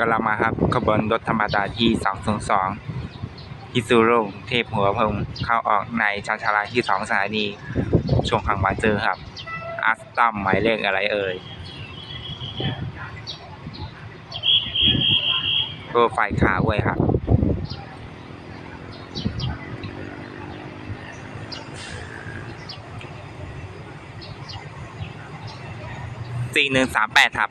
กำลังมาครับขบวนรถธรรมดาที่ 202ฮิซูโร่เทพหัวพงเข้าออกในชานชาลาที่2สถานี ช่วงขังบาเจอครับอัสตัมหมายเลขอะไรเอ่ยก็ไฟขาวไว้ครับสี่หนึ่งสามแปดครับ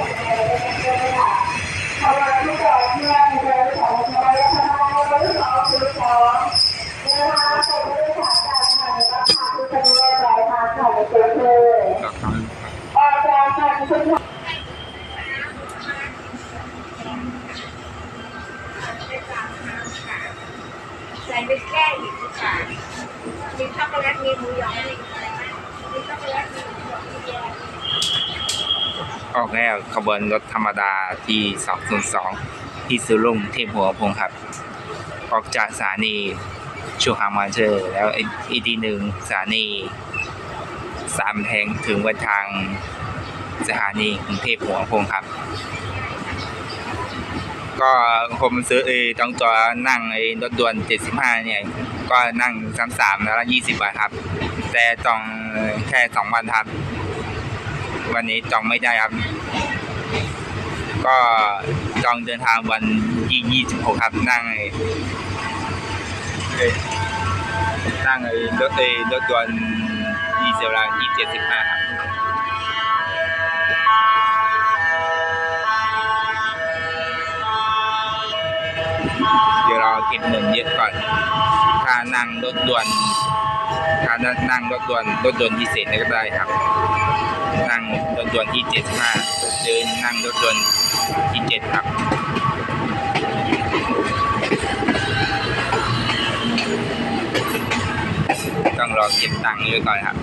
ใส่ไปแค่อีกค่ะมีช็อกโกแลตมีหมูหยองมีช็อกโกแลตมีหมูหยองมีแยมออกแล้วขบวนรถธรรมดาที่ 202 ที่สุรุ่งเทพหัวพงครับ ออกจากสถานีชูฮามาเชอร์ แล้วอีกทีหนึ่งสถานีสามแห่งถึงวันทาง สถานีกรุงเทพหัวพงครับ ก็ผมซื้อเอต้องตัวนั่งไอ้รถด่วน 75 เนี่ย ก็นั่งซ้ำสามแล้วละ20 บาทครับ แต่ต้องแค่ 2 วันครับ วันนี้จองไม่ได้ครับ ก็จองเดินทางวันที่26ครับนั่งไอ้นั่งไอ้รถไอ้รถด่วนดีเซลรางที่75ครับ ก็บเงินเยอะก่อนถ้านั่งรถด่วนถ้านั่งรถด่วนรถด่วนพิเศษก็ได้ครับ นั่งรถด่วนที่75เดินนั่งรถด่วนที่7ครับต้องรอเก็บตังค์เยอะก่อนครับ